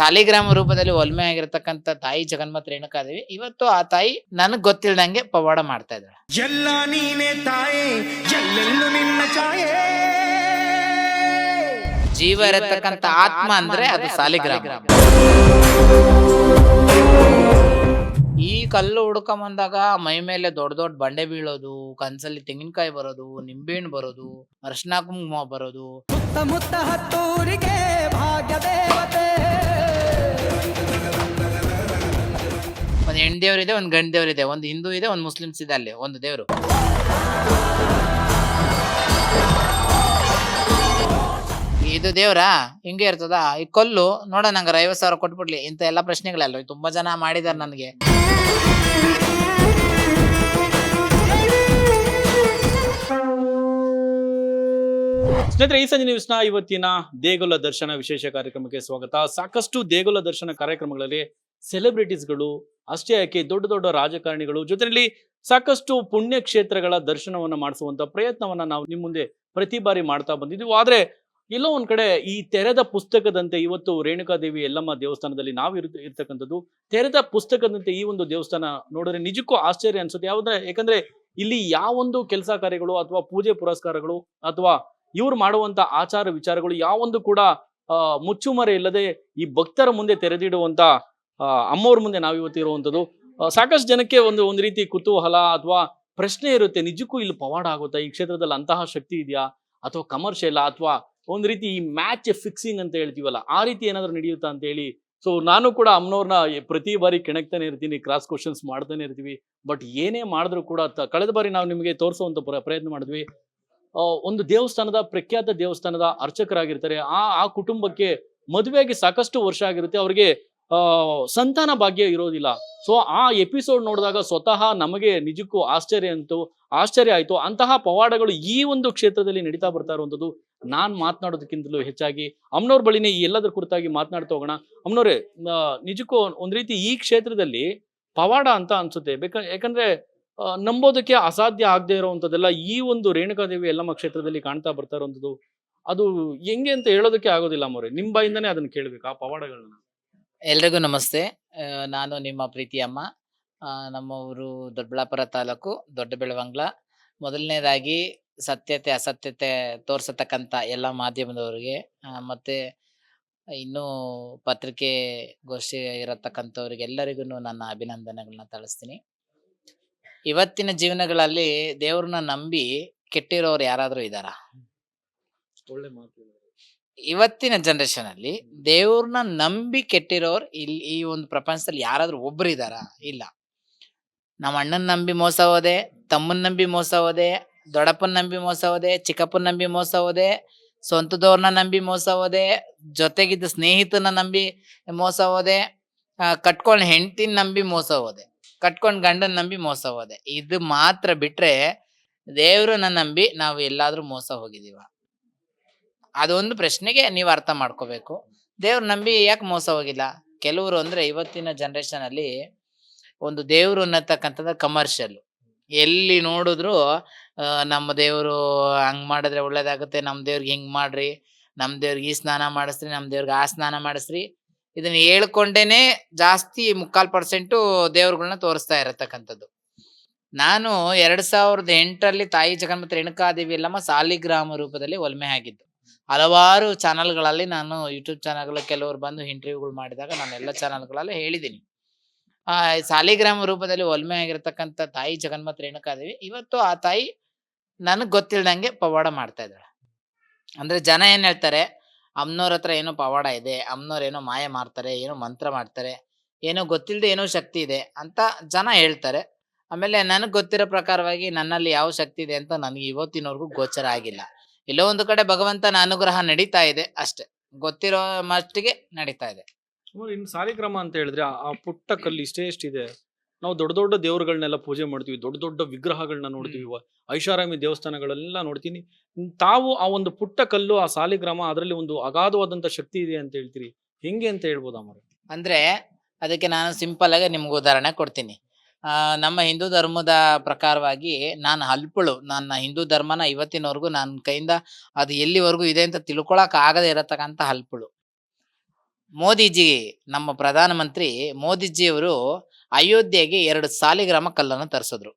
ಸಾಲಿಗ್ರಾಮ ರೂಪದಲ್ಲಿ ಒಲ್ಮೆ ಆಗಿರತಕ್ಕಂತ ತಾಯಿ ಜಗನ್ಮಾತ ರೇಣುಕಾದೇವಿ ಇವತ್ತು ಆ ತಾಯಿ ನನಗ್ ಗೊತ್ತಿಲ್ದಂಗೆ ಪವಾಡ ಮಾಡ್ತಾ ಇದ್ದಾಳೆ. ಎಲ್ಲ ನೀನೆ ತಾಯೇ ಎಲ್ಲೆಲ್ಲೂ ನಿನ್ನ ಛಾಯೆ. ಜೀವ ಇರತಕ್ಕಂತ ಆತ್ಮ ಅಂದ್ರೆ ಅದು ಸಾಲಿಗ್ರಾಮ. ಈ ಕಲ್ಲು ಹುಡ್ಕೊಂಬಂದಾಗ ಮೈ ಮೇಲೆ ದೊಡ್ಡ ದೊಡ್ಡ ಬಂಡೆ ಬೀಳೋದು ಕನ್ಸಲ್ಲಿ ತೆಂಗಿನಕಾಯಿ ಬರೋದು ನಿಂಬೆಹಣ್ಣು ಬರೋದು ಅರ್ಶಿನ ಕುಂಕುಮ ಬರೋದು. ಮುತ್ತ ಮುತ್ತ ಹತ್ತೂರಿಗೆ ಭಾಗ್ಯ ದೇವತೆ ಒಂದ್ ಇದೆ ಒಂದು ಗಂಡು ಗಂಡ್ ದೇವ್ರಿದೆ ಒಂದು ಹಿಂದೂ ಇದೆ, ಒಂದು ಮುಸ್ಲಿಮ್ಸ್ ಇದೆ ಅಲ್ಲಿ, ಒಂದು ದೇವರು. ಇದು ದೇವ್ರಾ? ಹಿಂಗೆ ಇರ್ತದ? ಈ ಕೊಲ್ಲು ನೋಡ ನಂಗೆ ಐವತ್ತು ಸಾವಿರ ಕೊಟ್ಬಿಡ್ಲಿ, ಇಂಥ ಎಲ್ಲ ಪ್ರಶ್ನೆಗಳಲ್ಲ, ತುಂಬಾ ಜನ ಮಾಡಿದಾರೆ ನನಗೆ. ಸ್ನೇಹಿತರೆ, ಈ ಸಂಜೆ ನ್ಯೂಸ್ನ ಇವತ್ತಿನ ದೇಗುಲ ದರ್ಶನ ವಿಶೇಷ ಕಾರ್ಯಕ್ರಮಕ್ಕೆ ಸ್ವಾಗತ. ಸಾಕಷ್ಟು ದೇಗುಲ ದರ್ಶನ ಕಾರ್ಯಕ್ರಮಗಳಲ್ಲಿ ಸೆಲೆಬ್ರಿಟೀಸ್ಗಳು ಅಷ್ಟೇ ಯಾಕೆ ದೊಡ್ಡ ದೊಡ್ಡ ರಾಜಕಾರಣಿಗಳು ಜೊತೆಯಲ್ಲಿ ಸಾಕಷ್ಟು ಪುಣ್ಯ ಕ್ಷೇತ್ರಗಳ ದರ್ಶನವನ್ನ ಮಾಡಿಸುವಂತ ಪ್ರಯತ್ನವನ್ನ ನಾವು ನಿಮ್ಮ ಮುಂದೆ ಪ್ರತಿ ಬಾರಿ ಮಾಡ್ತಾ ಬಂದಿದ್ದೀವಿ. ಆದ್ರೆ, ಎಲ್ಲೋ ಒಂದ್ ಕಡೆ ಈ ತೆರೆದ ಪುಸ್ತಕದಂತೆ ಇವತ್ತು ರೇಣುಕಾದೇವಿ ಎಲ್ಲಮ್ಮ ದೇವಸ್ಥಾನದಲ್ಲಿ ನಾವು ಇರ್, ಇರ್ತಕ್ಕಂಥದ್ದು, ತೆರೆದ ಪುಸ್ತಕದಂತೆ ಈ ಒಂದು ದೇವಸ್ಥಾನ ನೋಡಿದ್ರೆ ನಿಜಕ್ಕೂ ಆಶ್ಚರ್ಯ ಅನ್ಸುತ್ತೆ. ಯಾವ್ದ್ರೆ ಯಾಕಂದ್ರೆ ಇಲ್ಲಿ ಯಾವೊಂದು ಕೆಲಸ ಕಾರ್ಯಗಳು ಅಥವಾ ಪೂಜೆ ಪುರಸ್ಕಾರಗಳು ಅಥವಾ ಇವ್ರು ಮಾಡುವಂತ ಆಚಾರ ವಿಚಾರಗಳು ಯಾವೊಂದು ಕೂಡ ಮುಚ್ಚುಮರೆ ಇಲ್ಲದೆ ಈ ಭಕ್ತರ ಮುಂದೆ ತೆರೆದಿಡುವಂತ ಅಮ್ಮವ್ರ ಮುಂದೆ ನಾವು ಇವತ್ತು ಇರುವಂತದ್ದು ಸಾಕಷ್ಟು ಜನಕ್ಕೆ ಒಂದು ಒಂದು ರೀತಿ ಕುತೂಹಲ ಅಥವಾ ಪ್ರಶ್ನೆ ಇರುತ್ತೆ. ನಿಜಕ್ಕೂ ಇಲ್ಲಿ ಪವಾಡ ಆಗುತ್ತಾ? ಈ ಕ್ಷೇತ್ರದಲ್ಲಿ ಅಂತಹ ಶಕ್ತಿ ಇದೆಯಾ? ಅಥವಾ ಕಮರ್ಷಿಯಲ್ ಅಥವಾ ಒಂದು ರೀತಿ ಈ ಮ್ಯಾಚ್ ಫಿಕ್ಸಿಂಗ್ ಅಂತ ಹೇಳ್ತೀವಲ್ಲ, ಆ ರೀತಿ ಏನಾದರೂ ನಡೆಯುತ್ತಾ ಅಂತ ಹೇಳಿ? ಸೊ ನಾನು ಕೂಡ ಅಮ್ಮನವ್ರನ್ನ ಪ್ರತಿ ಬಾರಿ ಕೆಣಕ್ತಾನೆ ಇರ್ತೀನಿ ಕ್ರಾಸ್ ಕ್ವಶನ್ಸ್ ಮಾಡ್ತಾನೆ ಇರ್ತೀವಿ. ಬಟ್ ಏನೇ ಮಾಡಿದ್ರು ಕೂಡ ಕಳೆದ ಬಾರಿ ನಾವು ನಿಮಗೆ ತೋರಿಸುವಂತ ಪ್ರ- ಪ್ರಯತ್ನ ಮಾಡಿದ್ವಿ. ಒಂದು ದೇವಸ್ಥಾನದ ಪ್ರಖ್ಯಾತ ದೇವಸ್ಥಾನದ ಅರ್ಚಕರಾಗಿರ್ತಾರೆ. ಆ ಆ ಕುಟುಂಬಕ್ಕೆ ಮದುವೆಯಾಗಿ ಸಾಕಷ್ಟು ವರ್ಷ ಆಗಿರುತ್ತೆ. ಅವ್ರಿಗೆ ಸಂತಾನ ಭಾಗ್ಯ ಇರೋದಿಲ್ಲ. ಸೊ ಆ ಎಪಿಸೋಡ್ ನೋಡಿದಾಗ ಸ್ವತಃ ನಮಗೆ ನಿಜಕ್ಕೂ ಆಶ್ಚರ್ಯ ಅಂತು, ಆಶ್ಚರ್ಯ ಆಯಿತು. ಅಂತಹ ಪವಾಡಗಳು ಈ ಒಂದು ಕ್ಷೇತ್ರದಲ್ಲಿ ನಡೀತಾ ಬರ್ತಾ ಇರುವಂಥದ್ದು ನಾನು ಮಾತನಾಡೋದಕ್ಕಿಂತಲೂ ಹೆಚ್ಚಾಗಿ. ಅಮ್ಮನವ್ರ ಬಳಿನೇ ಈ ಎಲ್ಲದರ ಕುರಿತಾಗಿ ಮಾತನಾಡ್ತಾ ಹೋಗೋಣ. ಅಮ್ಮನವ್ರೆ ನಿಜಕ್ಕೂ ಒಂದು ರೀತಿ ಈ ಕ್ಷೇತ್ರದಲ್ಲಿ ಪವಾಡ ಅಂತ ಅನ್ಸುತ್ತೆ. ಬೇಕ, ಯಾಕಂದ್ರೆ ನಂಬೋದಕ್ಕೆ ಅಸಾಧ್ಯ ಆಗದೆ ಇರುವಂತದ್ದೆಲ್ಲ ಈ ಒಂದು ರೇಣುಕಾದೇವಿ ಎಲ್ಲಮ್ಮ ಕ್ಷೇತ್ರದಲ್ಲಿ ಕಾಣ್ತಾ ಬರ್ತಾ ಅದು ಹೆಂಗೆ ಅಂತ ಹೇಳೋದಕ್ಕೆ ಆಗೋದಿಲ್ಲ ಮೋರೆ. ನಿಮ್ಮ ಬಾಯಿಂದನೇ ಅದನ್ನ ಕೇಳಬೇಕು ಆ ಪವಾಡಗಳನ್ನ. ಎಲ್ರಿಗೂ ನಮಸ್ತೆ. ನಾನು ನಿಮ್ಮ ಪ್ರೀತಿ ಅಮ್ಮ ಆ, ನಮ್ಮ ಊರು ದೊಡ್ಡಬಳ್ಳಾಪುರ ತಾಲೂಕು ದೊಡ್ಡ ಬೆಳವಂಗ್ಲ ಮೊದಲನೇದಾಗಿ ಸತ್ಯತೆ ಅಸತ್ಯತೆ ತೋರಿಸತಕ್ಕಂಥ ಎಲ್ಲ ಮಾಧ್ಯಮದವರಿಗೆ ಮತ್ತು ಇನ್ನೂ ಪತ್ರಿಕೆ ಗೋಷ್ಠಿ ಇರತಕ್ಕಂಥವ್ರಿಗೆ ಎಲ್ಲರಿಗೂ ನನ್ನ ಅಭಿನಂದನೆಗಳನ್ನ ತಿಳಿಸ್ತೀನಿ. ಇವತ್ತಿನ ಜೀವನಗಳಲ್ಲಿ ದೇವ್ರನ್ನ ನಂಬಿ ಕೆಟ್ಟಿರೋರು ಯಾರಾದ್ರೂ ಇದ್ದಾರಾ? ಒಳ್ಳೆ ಮಾತು ಇವತ್ತಿನ ಜನರೇಷನ್ ಅಲ್ಲಿ ದೇವ್ರನ್ನ ನಂಬಿ ಕೆಟ್ಟಿರೋರು ಇಲ್ಲಿ ಈ ಒಂದು ಪ್ರಪಂಚದಲ್ಲಿ ಯಾರಾದ್ರೂ ಒಬ್ರು ಇದಾರ ಇಲ್ಲ. ನಮ್ಮ ಅಣ್ಣನ ನಂಬಿ ಮೋಸ ಹೋದೆ ತಮ್ಮನ್ ನಂಬಿ ಮೋಸ ಹೋದೆ ದೊಡ್ಡಪ್ಪನ ನಂಬಿ ಮೋಸ ಹೋದೆ ಚಿಕ್ಕಪ್ಪನ ನಂಬಿ ಮೋಸ ಹೋದೆ ಸ್ವಂತದವ್ರನ್ನ ನಂಬಿ ಮೋಸ ಹೋದೆ ಜೊತೆಗಿದ್ದ ಸ್ನೇಹಿತನ ನಂಬಿ ಮೋಸ ಹೋದೆ ಕಟ್ಕೊಂಡ್ ಹೆಂಡತಿನ ನಂಬಿ ಮೋಸ ಹೋದೆ. ಕಟ್ಕೊಂಡ್ ಗಂಡನ್ ನಂಬಿ ಮೋಸ ಹೋದೆ. ಇದು ಮಾತ್ರ ಬಿಟ್ರೆ ದೇವ್ರನ್ನ ನಂಬಿ ನಾವು ಎಲ್ಲಾದ್ರೂ ಮೋಸ ಹೋಗಿದೀವ. ಅದೊಂದು ಪ್ರಶ್ನೆಗೆ ನೀವು ಅರ್ಥ ಮಾಡ್ಕೋಬೇಕು. ದೇವ್ರ ನಂಬಿ ಯಾಕೆ ಮೋಸ ಹೋಗಿಲ್ಲ? ಕೆಲವರು ಅಂದ್ರೆ ಇವತ್ತಿನ ಜನರೇಷನ್ ಅಲ್ಲಿ ಒಂದು ದೇವ್ರು ಅನ್ನತಕ್ಕಂಥದ್ದು ಕಮರ್ಷಿಯಲ್ ಎಲ್ಲಿ ನೋಡಿದ್ರು ನಮ್ಮ ದೇವರು ಹಂಗ್ ಮಾಡಿದ್ರೆ ಒಳ್ಳೇದಾಗುತ್ತೆ, ನಮ್ಮ ದೇವ್ರಿಗೆ ಹಿಂಗ್ ಮಾಡ್ರಿ, ನಮ್ಮ ದೇವ್ರಿಗೆ ಈ ಸ್ನಾನ ಮಾಡಿಸ್ರಿ, ನಮ್ಮ ದೇವ್ರಿಗೆ ಆ ಸ್ನಾನ ಮಾಡಿಸ್ರಿ. ಇದನ್ನ ಹೇಳ್ಕೊಂಡೇನೆ ಜಾಸ್ತಿ ಮುಕ್ಕಾಲ್ ಪರ್ಸೆಂಟು ದೇವ್ರುಗಳನ್ನ ತೋರಿಸ್ತಾ ಇರತಕ್ಕಂಥದ್ದು. ನಾನು ಎರಡ್ ಸಾವಿರದ ಎಂಟರಲ್ಲಿ ತಾಯಿ ಜಗನ್ಮತ್ ರೇಣುಕಾದೇವಿ ಎಲ್ಲಮ್ಮ ಸಾಲಿಗ್ರಾಮ ರೂಪದಲ್ಲಿ ಒಲ್ಮೆ ಆಗಿದ್ದು. ಹಲವಾರು ಚಾನಲ್ಗಳಲ್ಲಿ ನಾನು ಯೂಟ್ಯೂಬ್ ಚಾನಲ್ಗಳು ಕೆಲವರು ಬಂದು ಇಂಟರ್ವ್ಯೂಗಳು ಮಾಡಿದಾಗ ನಾನು ಎಲ್ಲ ಚಾನಲ್ಗಳಲ್ಲಿ ಹೇಳಿದ್ದೀನಿ. ಆ, ಸಾಲಿಗ್ರಾಮ ರೂಪದಲ್ಲಿ ಒಲ್ಮೆ ಆಗಿರತಕ್ಕಂಥ ತಾಯಿ ಜಗನ್ಮತ್ ರೇಣುಕಾದೇವಿ, ಇವತ್ತು ಆ ತಾಯಿ ನನಗೆ ಗೊತ್ತಿಲ್ದಂಗೆ ಪವಾಡ ಮಾಡ್ತಾ ಇದ್ದಾಳೆ. ಅಂದ್ರೆ ಜನ ಏನ್ ಹೇಳ್ತಾರೆ ಅಮ್ನವ್ರ ಹತ್ರ ಏನೋ ಪವಾಡ ಇದೆ ಅಮ್ನವ್ರ ಏನೋ ಮಾಯ ಮಾಡ್ತಾರೆ, ಏನೋ ಮಂತ್ರ ಮಾಡ್ತಾರೆ, ಏನೋ ಗೊತ್ತಿಲ್ಲದೆ ಏನೋ ಶಕ್ತಿ ಇದೆ ಅಂತ ಜನ ಹೇಳ್ತಾರೆ. ಆಮೇಲೆ ನನಗೆ ಗೊತ್ತಿರೋ ಪ್ರಕಾರವಾಗಿ ನನ್ನಲ್ಲಿ ಯಾವ ಶಕ್ತಿ ಇದೆ ಅಂತ ನನಗೆ ಇವತ್ತಿನವರೆಗೂ ಗೋಚರ ಆಗಿಲ್ಲ. ಎಲ್ಲೋ ಒಂದು ಕಡೆ ಭಗವಂತನ ಅನುಗ್ರಹ ನಡೀತಾ ಇದೆ ಅಷ್ಟೆ. ಗೊತ್ತಿರೋ ಮಟ್ಟಿಗೆ ನಡೀತಾ ಇದೆ. ಇನ್ನು ಸಾಲಿಗ್ರಾಮ ಅಂತ ಹೇಳಿದ್ರೆ ಆ ಪುಟ್ಟ ಕಲ್ಲು ಇಷ್ಟೇ ಎಷ್ಟಿದೆ? ನಾವು ದೊಡ್ಡ ದೊಡ್ಡ ದೇವರುಗಳನ್ನೆಲ್ಲ ಪೂಜೆ ಮಾಡ್ತೀವಿ ದೊಡ್ಡ ದೊಡ್ಡ ವಿಗ್ರಹಗಳನ್ನ ನೋಡ್ತೀವಿ ಐಷಾರಾಮಿ ದೇವಸ್ಥಾನಗಳೆಲ್ಲ ನೋಡ್ತೀನಿ. ತಾವು ಆ ಒಂದು ಪುಟ್ಟ ಕಲ್ಲು ಆ ಸಾಲಿಗ್ರಾಮ ಅದರಲ್ಲಿ ಒಂದು ಅಗಾಧವಾದಂತ ಶಕ್ತಿ ಇದೆ ಅಂತ ಹೇಳ್ತೀರಿ. ಹೆಂಗೆ ಅಂತ ಹೇಳ್ಬೋದು ಅಮ್ಮ ಅಂದ್ರೆ ಅದಕ್ಕೆ ನಾನು ಸಿಂಪಲ್ ಆಗಿ ನಿಮ್ಗೆ ಉದಾಹರಣೆ ಕೊಡ್ತೀನಿ. ನಮ್ಮ ಹಿಂದೂ ಧರ್ಮದ ಪ್ರಕಾರವಾಗಿ ನಾನು ಅಲ್ಪಳು. ನನ್ನ ಹಿಂದೂ ಧರ್ಮನ ಇವತ್ತಿನವರೆಗೂ ನನ್ನ ಕೈಯಿಂದ ಅದು ಎಲ್ಲಿವರೆಗೂ ಇದೆ ಅಂತ ತಿಳ್ಕೊಳಕ್ ಆಗದೆ ಇರತಕ್ಕಂತ ಅಲ್ಪಳು. ಮೋದಿಜಿ ನಮ್ಮ ಪ್ರಧಾನಮಂತ್ರಿ ಮೋದಿಜಿಯವರು ಅಯೋಧ್ಯೆಗೆ ಎರಡು ಸಾಲಿಗ್ರಾಮ ಕಲ್ಲನ್ನು ತರಿಸಿದ್ರು.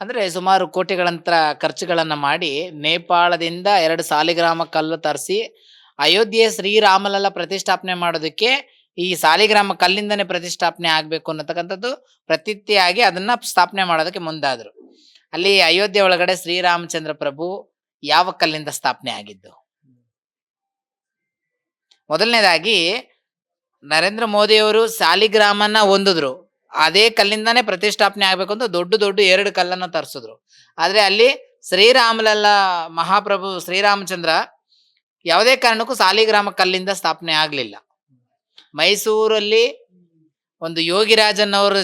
ಅಂದ್ರೆ ಸುಮಾರು ಕೋಟಿಗಳಂತರ ಖರ್ಚುಗಳನ್ನು ಮಾಡಿ ನೇಪಾಳದಿಂದ ಎರಡು ಸಾಲಿಗ್ರಾಮ ಕಲ್ಲು ತರಿಸಿ ಅಯೋಧ್ಯೆ ಶ್ರೀರಾಮಲಲ್ಲ ಪ್ರತಿಷ್ಠಾಪನೆ ಮಾಡೋದಕ್ಕೆ ಈ ಸಾಲಿಗ್ರಾಮ ಕಲ್ಲಿಂದನೇ ಪ್ರತಿಷ್ಠಾಪನೆ ಆಗಬೇಕು ಅನ್ನತಕ್ಕಂಥದ್ದು ಪ್ರತೀತಿಯಾಗಿ ಅದನ್ನ ಸ್ಥಾಪನೆ ಮಾಡೋದಕ್ಕೆ ಮುಂದಾದರು. ಅಲ್ಲಿ ಅಯೋಧ್ಯೆ ಒಳಗಡೆ ಶ್ರೀರಾಮಚಂದ್ರ ಪ್ರಭು ಯಾವ ಕಲ್ಲಿಂದ ಸ್ಥಾಪನೆ ಆಗಿದ್ದು? ಮೊದಲನೇದಾಗಿ ನರೇಂದ್ರ ಮೋದಿಯವರು ಸಾಲಿಗ್ರಾಮನ್ನ ಹೊಂದಿದ್ರು. ಅದೇ ಕಲ್ಲಿಂದಾನೇ ಪ್ರತಿಷ್ಠಾಪನೆ ಆಗ್ಬೇಕು ಅಂತ ದೊಡ್ಡ ದೊಡ್ಡ ಎರಡು ಕಲ್ಲನ್ನ ತರಿಸಿದ್ರು. ಆದ್ರೆ ಅಲ್ಲಿ ಶ್ರೀರಾಮಲಲ್ಲ ಮಹಾಪ್ರಭು ಶ್ರೀರಾಮಚಂದ್ರ ಯಾವುದೇ ಕಾರಣಕ್ಕೂ ಸಾಲಿಗ್ರಾಮ ಕಲ್ಲಿಂದ ಸ್ಥಾಪನೆ ಆಗ್ಲಿಲ್ಲ. ಮೈಸೂರಲ್ಲಿ ಒಂದು ಯೋಗಿರಾಜನ್ ಅವರ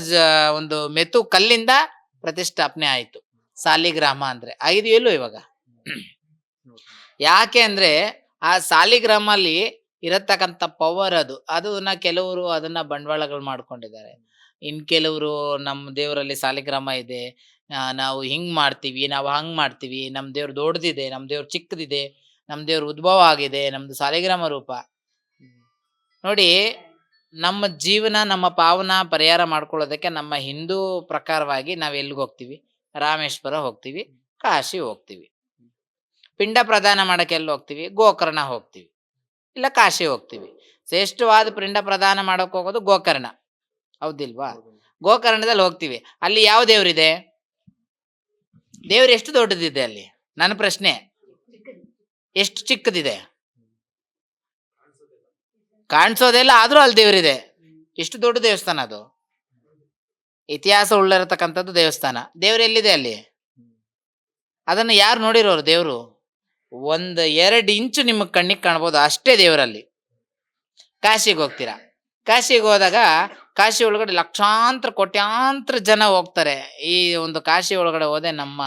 ಒಂದು ಮೆತ್ತು ಕಲ್ಲಿಂದ ಪ್ರತಿಷ್ಠಾಪನೆ ಆಯಿತು. ಸಾಲಿಗ್ರಾಮ ಅಂದ್ರೆ ಆಗಿದೆಯಲ್ಲೂ ಇವಾಗ. ಯಾಕೆ ಅಂದ್ರೆ ಆ ಸಾಲಿಗ್ರಾಮ ಅಲ್ಲಿ ಇರತಕ್ಕಂತ ಪವರ್ ಅದು. ಅದನ್ನ ಕೆಲವರು ಅದನ್ನ ಬಂಡವಾಳಗಳು ಮಾಡ್ಕೊಂಡಿದ್ದಾರೆ. ಇನ್ ಕೆಲವರು ನಮ್ಮ ದೇವರಲ್ಲಿ ಸಾಲಿಗ್ರಾಮ ಇದೆ. ನಾವು ಹಿಂಗ್ ಮಾಡ್ತೀವಿ, ನಾವು ಹಂಗ್ ಮಾಡ್ತೀವಿ ನಮ್ಮ ದೇವ್ರು ದೊಡ್ಡದಿದೆ ನಮ್ಮ ದೇವ್ರು ಚಿಕ್ಕದಿದೆ ನಮ್ಮ ದೇವ್ರ ಉದ್ಭವ ಆಗಿದೆ, ನಮ್ದು ಸಾಲಿಗ್ರಾಮ ರೂಪ. ನೋಡಿ, ನಮ್ಮ ಜೀವನ, ನಮ್ಮ ಪಾವನ ಪರಿಹಾರ ಮಾಡ್ಕೊಳ್ಳೋದಕ್ಕೆ ನಮ್ಮ ಹಿಂದೂ ಪ್ರಕಾರವಾಗಿ ನಾವು ಎಲ್ಲಿಗೆ ಹೋಗ್ತೀವಿ? ರಾಮೇಶ್ವರ ಹೋಗ್ತೀವಿ, ಕಾಶಿ ಹೋಗ್ತೀವಿ. ಪಿಂಡ ಪ್ರದಾನ ಮಾಡಕ್ಕೆ ಎಲ್ಲಿ ಹೋಗ್ತೀವಿ? ಗೋಕರ್ಣ ಹೋಗ್ತೀವಿ. ಇಲ್ಲ ಕಾಶಿ ಹೋಗ್ತೀವಿ. ಶ್ರೇಷ್ಠವಾದ ಪಿಂಡ ಪ್ರದಾನ ಮಾಡೋಕೆ ಹೋಗೋದು ಗೋಕರ್ಣ. ಹೌದಿಲ್ವಾ? ಗೋಕರ್ಣದಲ್ಲಿ ಹೋಗ್ತೀವಿ. ಅಲ್ಲಿ ಯಾವ ದೇವರಿದೆ? ದೇವ್ರು ಎಷ್ಟು ದೊಡ್ಡದಿದೆ ಅಲ್ಲಿ? ನನ್ನ ಪ್ರಶ್ನೆ. ಎಷ್ಟು ಚಿಕ್ಕದಿದೆ? ಕಾಣಿಸೋದೆಲ್ಲ ಆದರೂ ಅಲ್ಲಿ ದೇವರಿದೆ. ಎಷ್ಟು ದೊಡ್ಡ ದೇವಸ್ಥಾನ ಅದು? ಇತಿಹಾಸ ಉಳ್ಳಿರತಕ್ಕಂಥದ್ದು ದೇವಸ್ಥಾನ. ದೇವ್ರು ಎಲ್ಲಿದೆ ಅಲ್ಲಿ? ಅದನ್ನು ಯಾರು ನೋಡಿರೋರು ದೇವ್ರು? ಒಂದ್ ಎರಡು ಇಂಚು ನಿಮಗೆ ಕಣ್ಣಿಗೆ ಕಾಣ್ಬೋದು ಅಷ್ಟೇ ದೇವರಲ್ಲಿ. ಕಾಶಿಗೆ ಹೋಗ್ತೀರಾ? ಕಾಶಿಗೆ ಹೋದಾಗ ಕಾಶಿ ಒಳಗಡೆ ಲಕ್ಷಾಂತರ, ಕೋಟ್ಯಾಂತರ ಜನ ಹೋಗ್ತಾರೆ. ಈ ಒಂದು ಕಾಶಿ ಒಳಗಡೆ ಹೋದೆ ನಮ್ಮ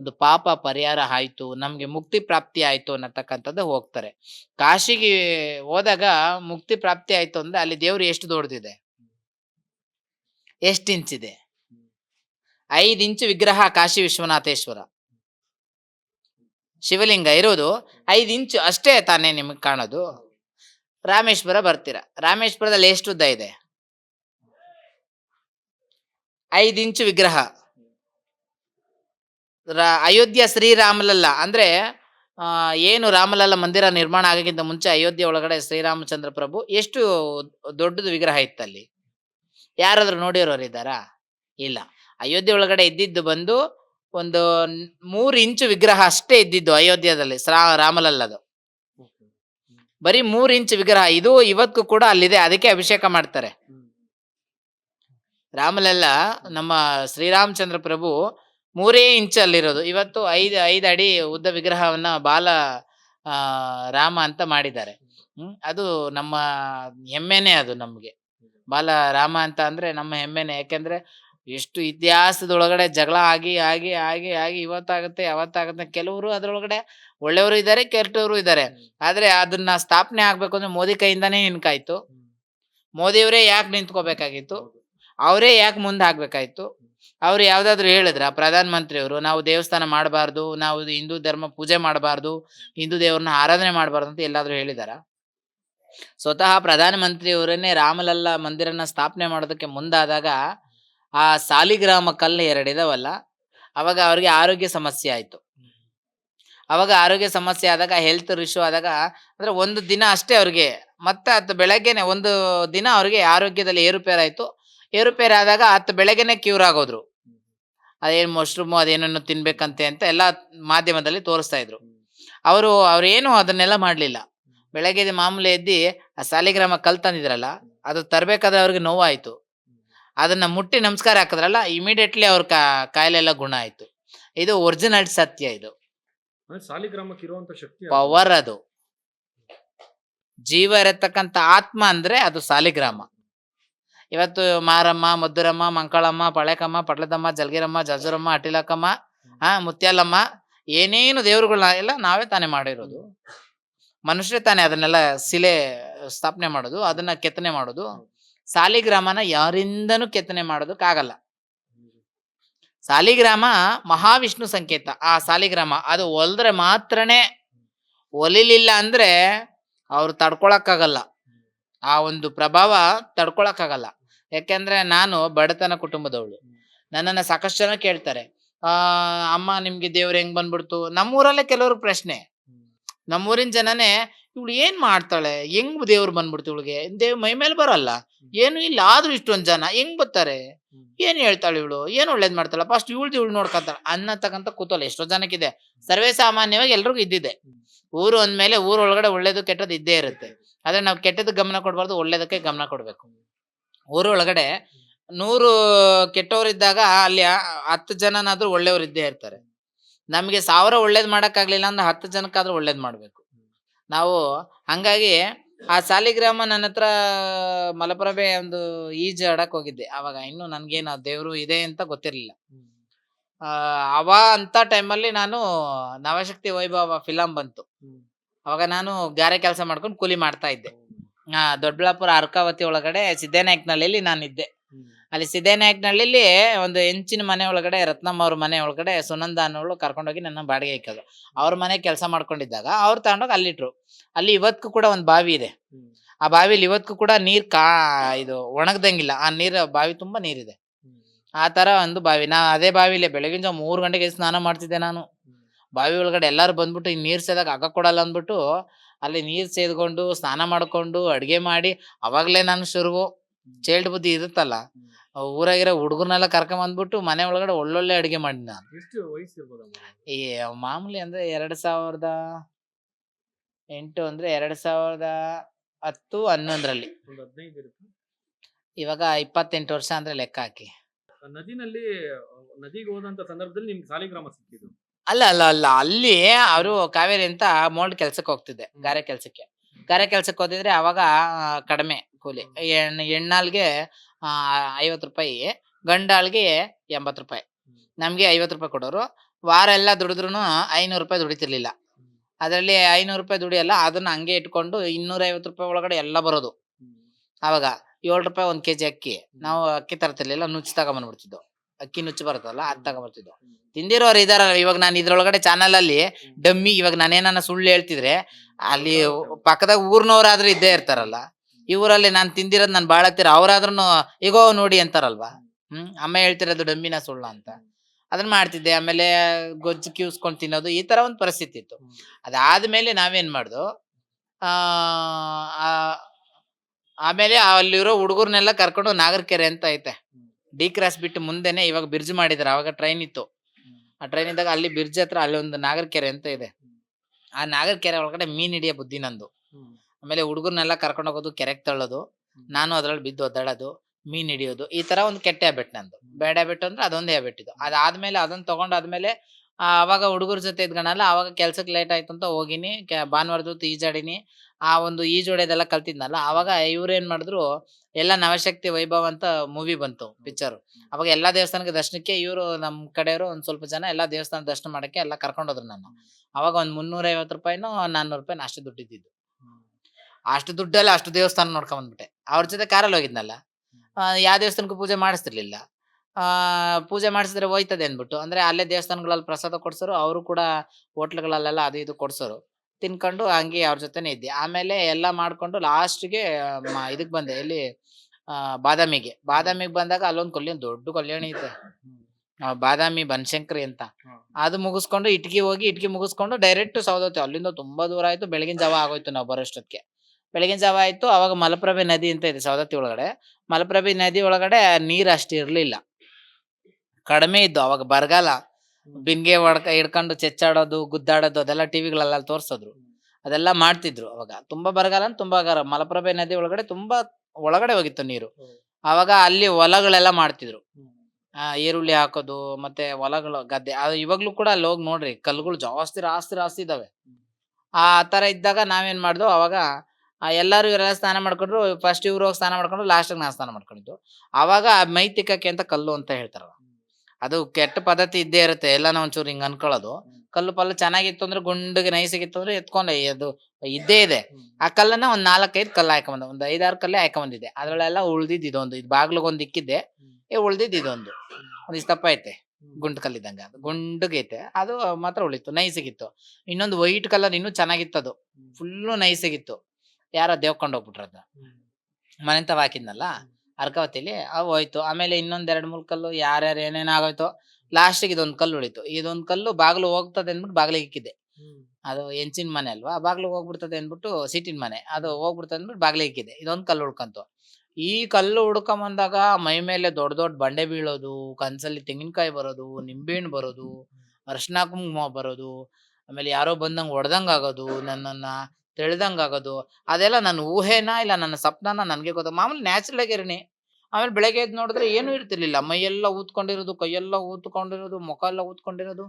ಒಂದು ಪಾಪ ಪರಿಹಾರ ಆಯ್ತು, ನಮಗೆ ಮುಕ್ತಿ ಪ್ರಾಪ್ತಿ ಆಯ್ತು ಅನ್ನತಕ್ಕಂಥದ್ದು ಹೋಗ್ತಾರೆ. ಕಾಶಿಗೆ ಹೋದಾಗ ಮುಕ್ತಿ ಪ್ರಾಪ್ತಿ ಆಯ್ತು ಅಂದ್ರೆ ಅಲ್ಲಿ ದೇವರು ಎಷ್ಟು ದೊಡ್ಡದಿದೆ? ಎಷ್ಟು ಇಂಚಿದೆ? ಐದು ಇಂಚು ವಿಗ್ರಹ ಕಾಶಿ ವಿಶ್ವನಾಥೇಶ್ವರ. ಶಿವಲಿಂಗ ಇರೋದು ಐದು ಇಂಚು ಅಷ್ಟೇ ತಾನೇ ನಿಮಗೆ ಕಾಣೋದು. ರಾಮೇಶ್ವರ ಬರ್ತೀರಾ? ರಾಮೇಶ್ವರದಲ್ಲಿ ಎಷ್ಟು ಉದ್ದ ಇದೆ? ಐದು ಇಂಚು ವಿಗ್ರಹ. ಅಯೋಧ್ಯ ಶ್ರೀರಾಮಲಲ್ಲ, ಅಂದ್ರೆ ಏನು ರಾಮಲಲ್ಲ ಮಂದಿರ ನಿರ್ಮಾಣ ಆಗಕ್ಕಿಂತ ಮುಂಚೆ ಅಯೋಧ್ಯೆ ಒಳಗಡೆ ಶ್ರೀರಾಮಚಂದ್ರ ಪ್ರಭು ಎಷ್ಟು ದೊಡ್ಡದು ವಿಗ್ರಹ ಇತ್ತಲ್ಲಿ? ಯಾರಾದ್ರೂ ನೋಡಿರೋರು ಇದ್ದಾರಾ ಇಲ್ಲ. ಅಯೋಧ್ಯೆ ಒಳಗಡೆ ಇದ್ದಿದ್ದು ಬಂದು ಒಂದು ಮೂರು ಇಂಚು ವಿಗ್ರಹ ಅಷ್ಟೇ ಇದ್ದಿದ್ದು ಅಯೋಧ್ಯದಲ್ಲಿ ಶ್ರಾ ರಾಮಲಲ್ಲದು. ಬರೀ ಮೂರು ಇಂಚು ವಿಗ್ರಹ ಇದು ಇವತ್ತು ಕೂಡ ಅಲ್ಲಿದೆ ಅದಕ್ಕೆ ಅಭಿಷೇಕ ಮಾಡ್ತಾರೆ. ರಾಮಲಲ್ಲ ನಮ್ಮ ಶ್ರೀರಾಮಚಂದ್ರ ಪ್ರಭು ಮೂರೇ ಇಂಚು ಅಲ್ಲಿರೋದು ಇವತ್ತು ಐದು ಐದು ಅಡಿ ಉದ್ದ ವಿಗ್ರಹವನ್ನ ಬಾಲ ಆ, ರಾಮ ಅಂತ ಮಾಡಿದ್ದಾರೆ. ಹ್ಮ್. ಅದು ನಮ್ಮ ಹೆಮ್ಮೆನೆ ಅದು ನಮ್ಗೆ. ಬಾಲ ರಾಮ ಅಂತ ಅಂದ್ರೆ ನಮ್ಮ ಹೆಮ್ಮೆನೆ. ಯಾಕೆಂದ್ರೆ ಎಷ್ಟು ಇತಿಹಾಸದೊಳಗಡೆ ಜಗಳ ಆಗಿ ಆಗಿ ಆಗಿ ಆಗಿ ಇವತ್ತಾಗುತ್ತೆ ಯಾವತ್ತಾಗುತ್ತೆ ಕೆಲವರು ಅದ್ರೊಳಗಡೆ ಒಳ್ಳೆಯವರು ಇದ್ದಾರೆ ಕೆಟ್ಟವರು ಇದ್ದಾರೆ. ಆದ್ರೆ ಅದನ್ನ ಸ್ಥಾಪನೆ ಆಗ್ಬೇಕು ಅಂದ್ರೆ ಮೋದಿ ಕೈಯಿಂದಾನೇ ನಿನ್ಕಾಯ್ತು ಮೋದಿಯವರೇ ಯಾಕೆ ನಿಂತ್ಕೋಬೇಕಾಗಿತ್ತು? ಅವರೇ ಯಾಕೆ ಮುಂದೆ ಆಗ್ಬೇಕಾಯ್ತು? ಅವ್ರು ಯಾವ್ದಾದ್ರು ಹೇಳಿದ್ರ ಪ್ರಧಾನ ಮಂತ್ರಿಯವರು ನಾವು ದೇವಸ್ಥಾನ ಮಾಡಬಾರ್ದು ನಾವು ಹಿಂದೂ ಧರ್ಮ ಪೂಜೆ ಮಾಡಬಾರ್ದು ಹಿಂದೂ ದೇವ್ರನ್ನ ಆರಾಧನೆ ಮಾಡಬಾರ್ದು ಅಂತ ಎಲ್ಲಾದ್ರೂ ಹೇಳಿದಾರ? ಸ್ವತಃ ಪ್ರಧಾನ ಮಂತ್ರಿಯವರನ್ನೇ ರಾಮಲಲ್ಲ ಮಂದಿರನ ಸ್ಥಾಪನೆ ಮಾಡೋದಕ್ಕೆ ಮುಂದಾದಾಗ ಆ ಸಾಲಿಗ್ರಾಮ ಕಲ್ಲು ಎರಡಿದಾವಲ್ಲ ಅವಾಗ ಅವ್ರಿಗೆ ಆರೋಗ್ಯ ಸಮಸ್ಯೆ ಆಯ್ತು. ಅವಾಗ ಆರೋಗ್ಯ ಸಮಸ್ಯೆ ಆದಾಗ ಹೆಲ್ತ್ ಇಶ್ಯೂ ಆದಾಗ, ಅಂದ್ರೆ ಒಂದು ದಿನ ಅಷ್ಟೇ ಅವ್ರಿಗೆ, ಮತ್ತೆ ಹತ್ತು ಬೆಳಗ್ಗೆನೆ ಒಂದು ದಿನ ಅವ್ರಿಗೆ ಆರೋಗ್ಯದಲ್ಲಿ ಏರುಪೇರಾಯ್ತು ಏರುಪೇರಾದಾಗ ಹತ್ತು ಬೆಳಗ್ಗೆನೆ ಕ್ಯೂರ್ ಆಗೋದ್ರು. ಅದೇನು ಮಶ್ರೂಮು ಅದೇನನ್ನು ತಿನ್ಬೇಕಂತೆ ಅಂತ ಎಲ್ಲ ಮಾಧ್ಯಮದಲ್ಲಿ ತೋರಿಸ್ತಾ ಇದ್ರು. ಅವರು, ಅವ್ರೇನು ಅದನ್ನೆಲ್ಲ ಮಾಡ್ಲಿಲ್ಲ. ಬೆಳಗ್ಗೆ ಮಾಮೂಲಿ ಎದ್ದು, ಆ ಸಾಲಿಗ್ರಾಮ ಕಲ್ ತಂದಿದ್ರಲ್ಲ, ಅದು ತರಬೇಕಾದ್ರೆ ಅವ್ರಿಗೆ ನೋವಾಯ್ತು. ಅದನ್ನ ಮುಟ್ಟಿ ನಮಸ್ಕಾರ ಹಾಕಿದ್ರಲ್ಲ ಇಮಿಡಿಯೇಟ್ಲಿ ಅವ್ರ ಕಾಯಿಲೆಲ್ಲ ಕಾಯಿಲೆ ಎಲ್ಲ ಗುಣ ಆಯ್ತು. ಇದು ಒರಿಜಿನಲ್ ಸತ್ಯ ಇದು. ಸಾಲಿಗ್ರಾಮಕ್ಕೆ ಇರುವಂತ ಶಕ್ತಿ ಪವರ್ ಅದು. ಜೀವ ಇರತಕ್ಕಂತ ಆತ್ಮ ಅಂದ್ರೆ ಅದು ಸಾಲಿಗ್ರಾಮ. ಇವತ್ತು ಮಾರಮ್ಮ ಮದ್ದುರಮ್ಮ ಮಂಕಳಮ್ಮ ಪಳೆಕಮ್ಮ ಪಟ್ಲದಮ್ಮ ಜಲ್ಗಿರಮ್ಮ ಜಜರಮ್ಮ ಅಟಿಲಕ್ಕಮ್ಮ ಹಾ ಮುತ್ಯಾಲಮ್ಮ ಏನೇನು ದೇವ್ರುಗಳನ್ನ ಎಲ್ಲ ನಾವೇ ತಾನೇ ಮಾಡಿರೋದು. ಮನುಷ್ಯರೇ ತಾನೇ ಅದನ್ನೆಲ್ಲ ಶಿಲೆ ಸ್ಥಾಪನೆ ಮಾಡೋದು ಅದನ್ನ ಕೆತ್ತನೆ ಮಾಡೋದು. ಸಾಲಿಗ್ರಾಮನ ಯಾರಿಂದನೂ ಕೆತ್ತನೆ ಮಾಡೋದಕ್ಕಾಗಲ್ಲ. ಸಾಲಿಗ್ರಾಮ ಮಹಾವಿಷ್ಣು ಸಂಕೇತ. ಆ ಸಾಲಿಗ್ರಾಮ ಅದು ಹೊಲ್ದ್ರೆ ಮಾತ್ರನೇ ಒಲಿಲಿಲ್ಲ ಅಂದ್ರೆ ಅವ್ರು ತಡ್ಕೊಳಕ್ಕಾಗಲ್ಲ. ಆ ಒಂದು ಪ್ರಭಾವ ತಡ್ಕೊಳಕ್ಕಾಗಲ್ಲ. ಯಾಕೆಂದ್ರೆ ನಾನು ಬಡತನ ಕುಟುಂಬದವಳು. ನನ್ನನ್ನ ಸಾಕಷ್ಟು ಜನ ಕೇಳ್ತಾರೆ. ಆ ಅಮ್ಮ ನಿಮ್ಗೆ ದೇವ್ರು ಹೆಂಗ್ ಬಂದ್ಬಿಡ್ತು? ನಮ್ಮೂರಲ್ಲೇ ಕೆಲವ್ರು ಪ್ರಶ್ನೆ. ನಮ್ಮೂರಿನ ಜನನೇ ಇವಳು ಏನ್ ಮಾಡ್ತಾಳೆ? ಹೆಂಗ್ ದೇವ್ರು ಬಂದ್ಬಿಡ್ತು ಇವಳಿಗೆ? ದೇವ್ ಮೈ ಮೇಲೆ ಬರಲ್ಲ. ಏನು ಇಲ್ಲ ಆದ್ರೂ ಇಷ್ಟೊಂದ್ ಜನ ಹೆಂಗ್ ಬರ್ತಾರೆ? ಏನ್ ಹೇಳ್ತಾಳೆ ಇವಳು? ಏನ್ ಒಳ್ಳೇದ್ ಮಾಡ್ತಾಳ? ಫಸ್ಟ್ ಇವಳ್ದು ಇವಳು ನೋಡ್ಕೊಂತಾಳ. ಅನ್ನತಕ್ಕಂತ ಕೂತಲ್ಲ ಎಷ್ಟೋ ಜನಕ್ಕಿದೆ. ಸರ್ವೇ ಸಾಮಾನ್ಯವಾಗಿ ಎಲ್ರಿಗೂ ಇದ್ದಿದೆ. ಊರು ಅಂದ್ಮೇಲೆ ಊರ್ ಒಳಗಡೆ ಒಳ್ಳೇದು ಕೆಟ್ಟದ್ದು ಇದ್ದೇ ಇರುತ್ತೆ. ಆದ್ರೆ ನಾವು ಕೆಟ್ಟದ್ದು ಗಮನ ಕೊಡಬಾರ್ದು ಒಳ್ಳೇದಕ್ಕೆ ಗಮನ ಕೊಡ್ಬೇಕು. ಊರು ಒಳಗಡೆ ನೂರು ಕೆಟ್ಟವರಿದ್ದಾಗ ಅಲ್ಲಿ ಹತ್ತು ಜನನಾದ್ರೂ ಒಳ್ಳೆಯವ್ರು ಇದ್ದೇ ಇರ್ತಾರೆ. ನಮಗೆ ಸಾವಿರ ಒಳ್ಳೇದು ಮಾಡೋಕ್ಕಾಗಲಿಲ್ಲ ಅಂದ್ರೆ ಹತ್ತು ಜನಕ್ಕಾದ್ರೂ ಒಳ್ಳೇದ್ ಮಾಡ್ಬೇಕು. ನಾವು ಹಂಗಾಗಿ ಆ ಸಾಲಿಗ್ರಾಮ ನನ್ನ ಹತ್ರ ಮಲಪ್ರಭೆ ಒಂದು ಈಜು ಆಡಕ್ ಹೋಗಿದ್ದೆ. ಅವಾಗ ಇನ್ನು ನನ್ಗೇನು ದೇವ್ರು ಇದೆ ಅಂತ ಗೊತ್ತಿರ್ಲಿಲ್ಲ. ಆ, ಅವ ಅಂತ ಟೈಮಲ್ಲಿ ನಾನು ನವಶಕ್ತಿ ವೈಭವ ಫಿಲಂ ಬಂತು. ಅವಾಗ ನಾನು ಗಾರೆ ಕೆಲಸ ಮಾಡ್ಕೊಂಡು ಕೂಲಿ ಮಾಡ್ತಾ ಇದ್ದೆ. ದೊಡ್ಡಬಳ್ಳಾಪುರ ಅರ್ಕಾವತಿ ಒಳಗಡೆ ಸಿದ್ದೇನಾಯಕನಹಳ್ಳಿಲಿ ನಾನು ಇದ್ದೆ ಅಲ್ಲಿ ಸಿದ್ದೇನಾಯಕನಹಳ್ಳಿಲಿ ಒಂದು ಹೆಂಚಿನ ಮನೆ ಒಳಗಡೆ ರತ್ನಮ್ಮ ಅವ್ರ ಮನೆ ಒಳಗಡೆ ಸುನಂದ ಅನ್ನೋಳು ಕರ್ಕೊಂಡೋಗಿ ನನ್ನ ಬಾಡಿಗೆ ಇಕ್ಕೋದು ಅವ್ರ ಮನೆ ಕೆಲಸ ಮಾಡ್ಕೊಂಡಿದ್ದಾಗ ಅವ್ರು ತಗೊಂಡೋಗಿ ಅಲ್ಲಿಟ್ರು ಅಲ್ಲಿ ಇವತ್ತಿಗೂ ಕೂಡ ಒಂದು ಬಾವಿ ಇದೆ. ಆ ಬಾವಿಲಿ ಇವತ್ತಿಗೂ ಕೂಡ ನೀರ್ ಕಾ ಇದು ಒಣಗ್ದಂಗಿಲ್ಲ. ಆ ನೀರು ಬಾವಿ ತುಂಬಾ ನೀರಿದೆ. ಆ ತರ ಒಂದು ಬಾವಿ. ನಾ ಅದೇ ಬಾವಿಲಿ ಬೆಳಗಿನ ಜಾವ ಮೂರು ಗಂಟೆಗೆ ಸ್ನಾನ ಮಾಡ್ತಿದ್ದೆ ನಾನು. ಬಾವಿ ಒಳಗಡೆ ಎಲ್ಲಾರು ಬಂದ್ಬಿಟ್ಟು ಈ ನೀರ್ ಸೇದಾಗ ಅಗ ಕೊಡಲ್ಲ ಅಂದ್ಬಿಟ್ಟು ಅಲ್ಲಿ ನೀರ್ ಸೇದ್ಕೊಂಡು ಸ್ನಾನ ಮಾಡ್ಕೊಂಡು ಅಡ್ಗೆ ಮಾಡಿ ಅವಾಗ್ಲೇ ನಾನು ಶುರುವು. ಚೇಲ್ಡ್ ಬುದ್ಧಿ ಇರುತ್ತಲ್ಲ. ಊರಾಗಿರೋ ಹುಡುಗರ್ನೆಲ್ಲ ಕರ್ಕೊಂಡ್ ಬಂದ್ಬಿಟ್ಟು ಮನೆ ಒಳಗಡೆ ಒಳ್ಳೊಳ್ಳೆ ಅಡುಗೆ ಮಾಡಿ ನಾನು. ಎಷ್ಟು ವಯಸ್ಸು ಈ ಮಾಮೂಲಿ ಅಂದ್ರೆ ಎರಡ್ ಸಾವಿರದ ಎಂಟು ಅಂದ್ರೆ ಎರಡ್ ಸಾವಿರದ ಹತ್ತು ಹನ್ನೊಂದರಲ್ಲಿ. ಇವಾಗ ಇಪ್ಪತ್ತೆಂಟು ವರ್ಷ ಅಂದ್ರೆ ಲೆಕ್ಕ ಹಾಕಿ. ನದಿನಲ್ಲಿ ನದಿಗೆ ಹೋದಂತ ಸಂದರ್ಭದಲ್ಲಿ ನಿಮ್ಗೆ ಸಾಲಿಗ್ರಾಮ ಸಿಕ್ಕಿದ್ದು? ಅಲ್ಲ ಅಲ್ಲ ಅಲ್ಲ ಅಲ್ಲಿ ಅವರು ಕಾವೇರಿ ಅಂತ ಮೋಲ್ಡ್ ಕೆಲ್ಸಕ್ಕೆ ಹೋಗ್ತಿದ್ದೆ ಗಾರೆ ಕೆಲ್ಸಕ್ಕೆ. ಗಾರೆ ಕೆಲ್ಸಕ್ಕೆ ಹೋದಿದ್ರೆ ಅವಾಗ ಕಡಿಮೆ ಕೂಲಿ. ಹೆಣ್ ಹೆಣ್ಣಾಳ್ಗೆ ಆ, ಐವತ್ತು ರೂಪಾಯಿ ಗಂಡಾಳ್ಗೆ ಎಂಬತ್ತು ರೂಪಾಯಿ. ನಮ್ಗೆ ಐವತ್ತು ರೂಪಾಯಿ ಕೊಡೋರು. ವಾರ ಎಲ್ಲ ದುಡಿದ್ರು ಐನೂರು ರೂಪಾಯಿ ದುಡಿತಿರ್ಲಿಲ್ಲ. ಅದರಲ್ಲಿ ಐನೂರು ರೂಪಾಯಿ ದುಡಿಯಲ್ಲ ಅದನ್ನ ಹಂಗೆ ಇಟ್ಕೊಂಡು ಇನ್ನೂರ ಐವತ್ತು ರೂಪಾಯಿ ಒಳಗಡೆ ಎಲ್ಲ ಬರೋದು. ಅವಾಗ ಏಳು ರೂಪಾಯಿ ಒಂದ್ ಕೆಜಿ ಅಕ್ಕಿ. ನಾವು ಅಕ್ಕಿ ತರ್ತಿರ್ಲಿಲ್ಲ ನುಚ್ಚು ತಗೊಂಬಂದ್ಬಿಡ್ತಿದ್ವು ಅಕ್ಕಿ ನುಚ್ಚು ಬರುತ್ತಲ್ಲ ಅದ್ ತಗೊಂಬರ್ತಿದ್ದು. ತಿಂದಿರೋರು ಇದಾರಲ್ಲ ಇವಾಗ ನಾನು ಇದ್ರೊಳಗಡೆ ಚಾನಲ್ ಅಲ್ಲಿ ಡಮ್ಮಿ ಇವಾಗ ನಾನೇನ ಸುಳ್ಳು ಹೇಳ್ತಿದ್ರೆ ಅಲ್ಲಿ ಪಕ್ಕದಾಗ ಊರ್ನವ್ರಾದ್ರೂ ಇದ್ದೇ ಇರ್ತಾರಲ್ಲ. ಈ ಊರಲ್ಲಿ ನಾನು ತಿಂದಿರೋದು ನಾನು ಬಾಳ ಹತ್ತಿರ ಅವರಾದ್ರೂ ಈಗೋ ನೋಡಿ ಅಂತಾರಲ್ವಾ? ಹ್ಮ್. ಅಮ್ಮ ಹೇಳ್ತಿರೋದು ಡಮ್ಮಿನ ಸುಳ್ಳ ಅಂತ. ಅದನ್ನ ಮಾಡ್ತಿದ್ದೆ ಆಮೇಲೆ ಗೊಜ್ಜು ಕ್ಯೂಸ್ಕೊಂಡು ತಿನ್ನೋದು ಈ ತರ ಒಂದು ಪರಿಸ್ಥಿತಿ ಇತ್ತು. ಅದಾದ್ಮೇಲೆ ನಾವೇನ್ ಮಾಡ್ದು ಆಮೇಲೆ ಅಲ್ಲಿರೋ ಹುಡುಗರ್ನೆಲ್ಲ ಕರ್ಕೊಂಡು ನಾಗರಕೆರೆ ಅಂತ ಐತೆ. ಡಿ ಕ್ರಾಸ್ ಬಿಟ್ಟು ಮುಂದೆನೆ ಇವಾಗ ಬ್ರಿಡ್ಜ್ ಮಾಡಿದ್ರು ಅವಾಗ ಟ್ರೈನ್ ಇತ್ತು. ಆ ಟ್ರೈನ್ ಇದ್ದಾಗ ಅಲ್ಲಿ ಬ್ರಿಡ್ಜ್ ಹತ್ರ ಅಲ್ಲಿ ಒಂದು ನಾಗರಕೆರೆ ಅಂತ ಇದೆ. ಆ ನಾಗರಕೆರೆ ಒಳಗಡೆ ಮೀನ್ ಹಿಡಿಯೋ ಬುದ್ಧಿ ನಂದು. ಆಮೇಲೆ ಹುಡುಗರ್ನೆಲ್ಲ ಕರ್ಕೊಂಡು ಹೋಗೋದು ಕೆರೆಗೆ ತಳ್ಳೋದು. ನಾನು ಅದ್ರಲ್ಲಿ ಬಿದ್ದು ಒದ್ದಾಡೋದು ಮೀನ್ ಹಿಡಿಯೋದು ಈ ತರ ಒಂದು ಕೆಟ್ಟ ಹ್ಯಾಬಿಟ್ ನಂದು. ಬ್ಯಾಡ್ ಹ್ಯಾಬಿಟ್ ಅಂದ್ರೆ ಅದೊಂದು ಹ್ಯಾಬಿಟ್ ಇದು. ಅದಾದ್ಮೇಲೆ ಅದನ್ನ ತಗೊಂಡಾದ್ಮೇಲೆ ಆ, ಅವಾಗ ಹುಡುಗರ ಜೊತೆ ಇದ್ಕಣಲ್ಲ ಅವಾಗ ಕೆಲ್ಸಕ್ಕೆ ಲೇಟ್ ಆಯ್ತು ಅಂತ ಹೋಗಿನಿ. ಕೆ- ಭಾನುವಾರದ ಹೊತ್ತು ಈಜಾಡಿನಿ ಆ ಒಂದು ಈಜೋಡೆದೆಲ್ಲ ಕಲ್ತಿದ್ನಲ್ಲ ಅವಾಗ ಇವ್ರು ಏನ್ ಮಾಡಿದ್ರು ಎಲ್ಲ ನವಶಕ್ತಿ ವೈಭವ ಅಂತ ಮೂವಿ ಬಂತು ಪಿಕ್ಚರ್ ಅವಾಗ ಎಲ್ಲಾ ದೇವಸ್ಥಾನಕ್ಕೆ ದರ್ಶನಕ್ಕೆ ಇವರು ನಮ್ ಕಡೆಯವರು ಒಂದ್ ಸ್ವಲ್ಪ ಜನ ಎಲ್ಲಾ ದೇವಸ್ಥಾನ ದರ್ಶನ ಮಾಡಕ್ಕೆ ಎಲ್ಲ ಕರ್ಕೊಂಡೋದ್ರು ನಾನು ಅವಾಗ ಒಂದ್ ಮುನ್ನೂರ ಐವತ್ತು ರೂಪಾಯಿನೋ ನಾನ್ನೂರು ರೂಪಾಯಿ ಅಷ್ಟು ದುಡ್ಡಿದ್ದು ಅಷ್ಟು ದುಡ್ಡಲ್ಲಿ ಅಷ್ಟು ದೇವಸ್ಥಾನ ನೋಡ್ಕೊಂಡ್ ಬಂದ್ಬಿಟ್ಟೆ. ಅವ್ರ ಜೊತೆ ಕಾರಲ್ಲಿ ಹೋಗಿದ್ನಲ್ಲ. ಯಾವ ದೇವಸ್ಥಾನಕ್ಕೂ ಪೂಜೆ ಮಾಡಿಸ್ತಿರ್ಲಿಲ್ಲ. ಆ, ಪೂಜೆ ಮಾಡಿಸಿದ್ರೆ ಹೋಯ್ತದೆ ಅಂದ್ಬಿಟ್ಟು. ಅಂದ್ರೆ ಅಲ್ಲೇ ದೇವಸ್ಥಾನಗಳಲ್ಲಿ ಪ್ರಸಾದ ಕೊಡ್ಸೋರು, ಅವರು ಕೂಡ ಹೋಟ್ಲ್ಗಳಲ್ಲೆಲ್ಲ ಅದು ಇದು ಕೊಡ್ಸೋರು. ತಿನ್ಕೊಂಡು ಹಂಗೆ ಅವ್ರ ಜೊತೆನೆ ಇದ್ದೆ. ಆಮೇಲೆ ಎಲ್ಲ ಮಾಡ್ಕೊಂಡು ಲಾಸ್ಟ್ಗೆ ಇದಕ್ ಬಂದೆ. ಇಲ್ಲಿ ಬಾದಾಮಿಗೆ. ಬಾದಾಮಿಗೆ ಬಂದಾಗ ಅಲ್ಲೊಂದು ಕಲ್ಯಾಣ ದೊಡ್ಡ ಕಲ್ಯಾಣ ಐತೆ ಬಾದಾಮಿ ಬನಶಂಕರಿ ಅಂತ. ಅದು ಮುಗಿಸ್ಕೊಂಡು ಇಟ್ಕಿ ಹೋಗಿ ಇಟ್ಕಿ ಮುಗಿಸ್ಕೊಂಡು ಡೈರೆಕ್ಟ್ ಸೌದತ್ತಿ ಅಲ್ಲಿಂದ ತುಂಬಾ ದೂರ ಆಯ್ತು. ಬೆಳಗಿನ ಜಾವ ಆಗೋಯ್ತು ನಾವು ಬರೋಷ್ಟೊತ್ತಿಗೆ ಬೆಳಗಿನ ಜಾವ ಆಯ್ತು. ಅವಾಗ ಮಲಪ್ರಭೆ ನದಿ ಅಂತ ಇದೆ ಸೌದತ್ತಿ ಒಳಗಡೆ. ಮಲಪ್ರಭೆ ನದಿ ಒಳಗಡೆ ನೀರ್ ಅಷ್ಟು ಇರ್ಲಿಲ್ಲ. ಕಡಿಮೆ ಇದ್ದು ಅವಾಗ ಬರಗಾಲ ಬಿನ್ಗೆ ಹೊಡ್ಕ ಹಿಡ್ಕೊಂಡು ಚೆಚ್ಚಾಡೋದು ಗುದ್ದಾಡೋದು ಅದೆಲ್ಲ ಟಿವಿಗಳೆಲ್ಲ ತೋರ್ಸಿದ್ರು. ಅದೆಲ್ಲ ಮಾಡ್ತಿದ್ರು ಅವಾಗ. ತುಂಬಾ ಬರಗಾಲ ಅಂದ್ರೆ ತುಂಬಾ ಮಲಪ್ರಭೆ ನದಿ ಒಳಗಡೆ ತುಂಬಾ ಒಳಗಡೆ ಹೋಗಿತ್ತು ನೀರು. ಅವಾಗ ಅಲ್ಲಿ ಹೊಲಗಳೆಲ್ಲ ಮಾಡ್ತಿದ್ರು. ಆ ಈರುಳ್ಳಿ ಹಾಕೋದು ಮತ್ತೆ ಹೊಲಗಳು ಗದ್ದೆ. ಇವಾಗ್ಲೂ ಕೂಡ ಅಲ್ಲಿ ಹೋಗಿ ನೋಡ್ರಿ ಕಲ್ಗಳು ಜಾಸ್ತಿ ರಾಸ್ತಿ ರಾಸ್ತಿ ಇದಾವೆ. ಆ ತರ ಇದ್ದಾಗ ನಾವೇನ್ ಮಾಡ್ದು ಅವಾಗ ಎಲ್ಲರೂ ಎಲ್ಲಾರು ಇವರೆಲ್ಲ ಸ್ನಾನ ಮಾಡ್ಕೊಂಡ್ರು. ಫಸ್ಟ್ ಇವ್ರು ಹೋಗಿ ಸ್ನಾನ ಮಾಡ್ಕೊಂಡ್ರು ಲಾಸ್ಟ್ ನಾನು ಸ್ನಾನ ಮಾಡ್ಕೊಂಡಿದ್ದು. ಅವಾಗ ಮೈ ತಿಕ್ಕಕ್ಕೆ ಅಂತ ಕಲ್ಲು ಅಂತ ಹೇಳ್ತಾರಲ್ಲ. ಅದು ಕೆಟ್ಟ ಪದ್ಧತಿ ಇದ್ದೇ ಇರುತ್ತೆ ಎಲ್ಲ ಒಂಚೂರು ಹಿಂಗ್ ಅನ್ಕೊಳ್ಳೋದು. ಕಲ್ಲು ಪಲ್ಲು ಚೆನ್ನಾಗಿತ್ತು ಅಂದ್ರೆ ಗುಂಡಿಗೆ ನೈಸಿಗಿತ್ತು ಅಂದ್ರೆ ಎತ್ಕೊಂಡೆ ಅದು ಇದ್ದೇ ಇದೆ. ಆ ಕಲ್ಲನ್ನ ಒಂದ್ ನಾಲ್ಕೈದು ಕಲ್ಲು ಹಾಕೊಂಬಂದ ಒಂದ್ ಐದಾರು ಕಲ್ಲೇ ಹಾಕೊಂಡಿದ್ದೆ ಅದ್ರಲ್ಲೆಲ್ಲ ಉಳ್ದಿದ್ದು ಇದೊಂದು ಇದು ಬಾಗ್ಲಿಗೆ ಒಂದ್ ಇಕ್ಕಿದ್ದೆ ಏ ಉಳ್ದಿದ್ದು ಇದೊಂದು ಒಂದ್ ಇಷ್ಟಪ್ಪ ಐತೆ ಗುಂಡ್ ಕಲ್ಲಿದ್ದಂಗ ಅದು. ಗುಂಡಗೈತೆ ಅದು ಮಾತ್ರ ಉಳಿತು ನೈಸಿಗಿತ್ತು. ಇನ್ನೊಂದು ವೈಟ್ ಕಲರ್ ಇನ್ನೂ ಚೆನ್ನಾಗಿತ್ತು ಅದು. ಫುಲ್ಲು ನೈಸಿಗಿತ್ತು. ಯಾರ ದೇವ್ಕೊಂಡು ಹೋಗ್ಬಿಟ್ರು ಅದ್ನ. ಮನೆ ತವ ಹಾಕಿದ್ನಲ್ಲ? ಅರ್ಕಾವತಿಲಿ ಅವು ಹೋಯ್ತು. ಆಮೇಲೆ ಇನ್ನೊಂದ್ ಎರಡ್ ಮೂರ್ ಕಲ್ಲು ಯಾರ್ಯಾರು ಏನೇನ್ ಆಗೋಯ್ತು ಲಾಸ್ಟಿಗೆ ಇದೊಂದ್ ಕಲ್ಲು ಉಳಿತು. ಇದೊಂದ್ ಕಲ್ಲು ಬಾಗಿಲು ಹೋಗ್ತದೆ ಅಂದ್ಬಿಟ್ಟು ಬಾಗಿಲಿಗೆ ಇಕ್ಕಿದೆ ಅದು ಹೆಂಚಿನ ಮನೆ ಅಲ್ವಾ? ಬಾಗ್ಲು ಹೋಗ್ಬಿಡ್ತದೆ ಅಂದ್ಬಿಟ್ಟು ಸಿಟಿನ ಮನೆ. ಅದು ಹೋಗ್ಬಿಡ್ತದೆ ಅಂದ್ಬಿಟ್ಟು ಬಾಗ್ಲಿಗೆ ಇಕ್ಕಿದೆ ಇದೊಂದ್ ಕಲ್ಲು ಉಳ್ಕಂತು. ಈ ಕಲ್ಲು ಹುಡ್ಕೊಂಬಂದಾಗ ಮೈ ಮೇಲೆ ದೊಡ್ಡ ದೊಡ್ಡ ಬಂಡೆ ಬೀಳೋದು ಕನ್ಸಲ್ಲಿ ತೆಂಗಿನಕಾಯಿ ಬರೋದು ನಿಂಬೆಹಣ್ಣು ಬರೋದು ಅರ್ಶಿನ ಕುಂಕುಮ ಬರೋದು ಆಮೇಲೆ ಯಾರೋ ಬಂದಂಗ್ ಹೊಡ್ದಂಗ್ ಆಗೋದು ನನ್ನನ್ನ. ಆಗೋದು. ಅದೆಲ್ಲ ನನ್ನ ಊಹೆನ ಇಲ್ಲ ನನ್ನ ಸಪ್ನಾನ ನನಗೆ ಗೊತ್ತ. ಮಾಮೂಲಿ ನ್ಯಾಚುರಲ್ ಆಗಿರಣಿ ಆಮೇಲೆ ಬೆಳಗ್ಗೆ ಎದ್ದು ನೋಡಿದ್ರೆ ಏನೂ ಇರ್ತಿರ್ಲಿಲ್ಲ. ಮೈಯೆಲ್ಲ ಊದ್ಕೊಂಡಿರೋದು ಕೈಯೆಲ್ಲ ಊದ್ಕೊಂಡಿರೋದು ಮುಖ ಎಲ್ಲ ಊದ್ಕೊಂಡಿರೋದು.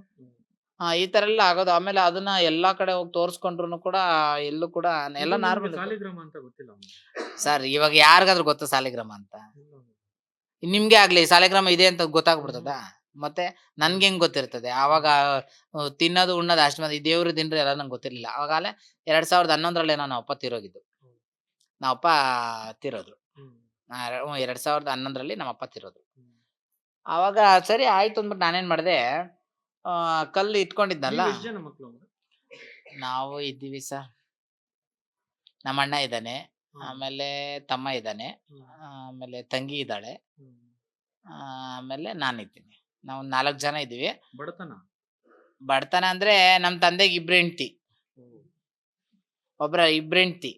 ಆ ಈ ತರ ಎಲ್ಲ ಆಗೋದು. ಆಮೇಲೆ ಅದನ್ನ ಎಲ್ಲಾ ಕಡೆ ಹೋಗಿ ತೋರಿಸ್ಕೊಂಡ್ರು ಕೂಡ ಎಲ್ಲೂ ಕೂಡ ಎಲ್ಲ ನಾರ್ಮಲ್ ಸರ್ ಇವಾಗ ಯಾರಿಗಾದ್ರೂ ಗೊತ್ತಾ ಸಾಲಿಗ್ರಾಮ ಅಂತ? ನಿಮ್ಗೆ ಆಗ್ಲಿ ಸಾಲಿಗ್ರಾಮ ಇದೆ ಅಂತ ಗೊತ್ತಾಗ್ಬಿಡ್ತದ? ಮತ್ತೆ ನನ್ಗೆ ಹೆಂಗ್ ಗೊತ್ತಿರ್ತದೆ. ಆವಾಗ ತಿನ್ನೋದು ಉಣ್ಣೋದು ಅಷ್ಟು ಮಂದಿ ದೇವ್ರ ದಿನರು ಎಲ್ಲ ನಂಗೆ ಗೊತ್ತಿರ್ಲಿಲ್ಲ. ಅವಾಗಲೇ ಎರಡ್ ಸಾವಿರದ ಹನ್ನೊಂದರಲ್ಲಿ ನಾನು ಅಪ್ಪ ತಿರೋಗಿದ್ದು. ನಮ್ಮ ಅಪ್ಪ ತಿರೋದ್ರು ಎರಡ್ ಸಾವಿರದ ಹನ್ನೊಂದರಲ್ಲಿ ನಮ್ಮ ಅಪ್ಪ ತಿರೋದ್ರು ಅವಾಗ ಸರಿ ಆಯ್ತು ಅಂದ್ಬಿಟ್ಟು ನಾನೇನ್ ಮಾಡಿದೆ ಕಲ್ಲು ಇಟ್ಕೊಂಡಿದ್ನಲ್ಲ. ನಾವು ಇದ್ದೀವಿ ಸರ್. ನಮ್ಮ ಅಣ್ಣ ಇದ್ದಾನೆ ಆಮೇಲೆ ತಮ್ಮ ಇದ್ದಾನೆ ಆಮೇಲೆ ತಂಗಿ ಇದ್ದಾಳೆ ಆಮೇಲೆ ನಾನಿದ್ದೀನಿ ನಾವು ನಾಲ್ಕು ಜನ ಇದ್ದೀವಿ. ಬಡತನ? ಬಡತನ ಅಂದ್ರೆ ನಮ್ ತಂದೆಗೆ ಇಬ್ರು ಹೆಂಡ್ತಿ. ಒಬ್ರ ಇಬ್ರು ಹೆಂಡ್ತಿ.